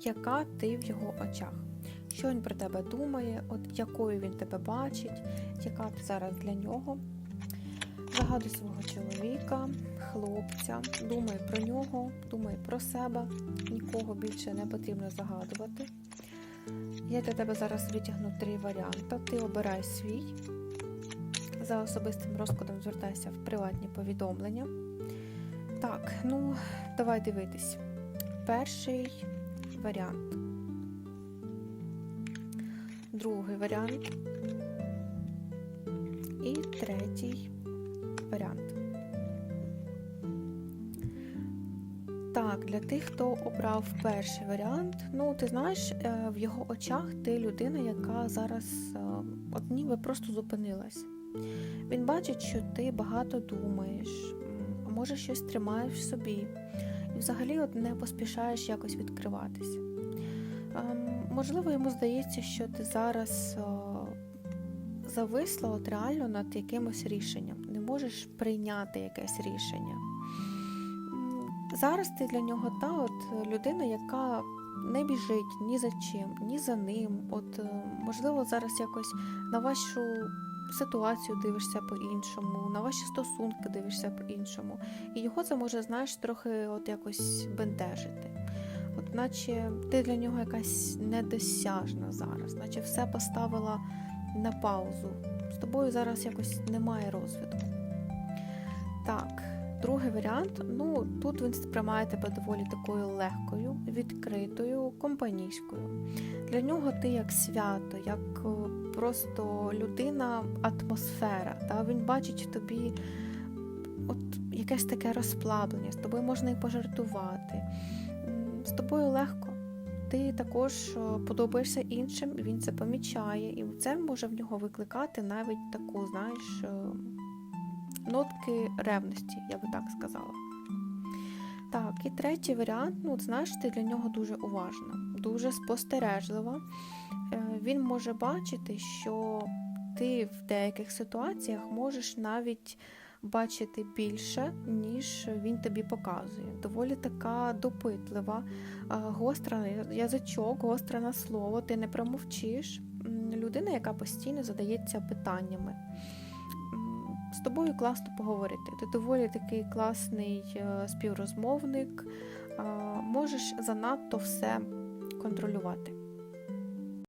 яка ти в його очах. Що він про тебе думає, от якою він тебе бачить, яка ти зараз для нього. Загадуй свого чоловіка, хлопця, думай про нього, думай про себе, нікого більше не потрібно загадувати. Я для тебе зараз витягну три варіанти. Ти обирай свій. За особистим розкладом звертайся в приватні повідомлення. Так, ну, давай дивитись. Перший варіант. Другий варіант. І третій варіант. Так, для тих, хто обрав перший варіант, ну ти знаєш, е, в його очах ти людина, яка зараз е, от ніби просто зупинилась. Він бачить, що ти багато думаєш, може щось тримаєш в собі, взагалі от не поспішаєш якось відкриватись. Ем, Можливо, йому здається, що ти зараз е, зависла от реально над якимось рішенням, не можеш прийняти якесь рішення. Зараз ти для нього та от людина, яка не біжить ні за чим, ні за ним. От е, можливо, зараз якось на вашу ситуацію дивишся по-іншому, на ваші стосунки дивишся по-іншому. І його це може, знаєш, трохи от якось бентежити. От наче ти для нього якась недосяжна зараз, наче все поставила на паузу. З тобою зараз якось немає розвитку. Так, другий варіант. Ну, тут він сприймає тебе доволі такою легкою, відкритою, компанійською. Для нього ти як свято, як е, просто людина, атмосфера. Та? Він бачить тобі от якесь таке розслаблення, з тобою можна і пожартувати. З тобою легко. Ти також е, подобаєшся іншим, він це помічає, і це може в нього викликати навіть таку, знаєш, е, нотки ревності, я би так сказала. Так, і третій варіант, ну, знаєш, ти для нього дуже уважна, дуже спостережлива. Е, Він може бачити, що ти в деяких ситуаціях можеш навіть бачити більше, ніж він тобі показує. Доволі така допитлива, е, гостра язичок, гостра на слово, ти не промовчиш. Людина, яка постійно задається питаннями. З тобою класно поговорити. Ти доволі такий класний е, співрозмовник, можеш занадто все контролювати.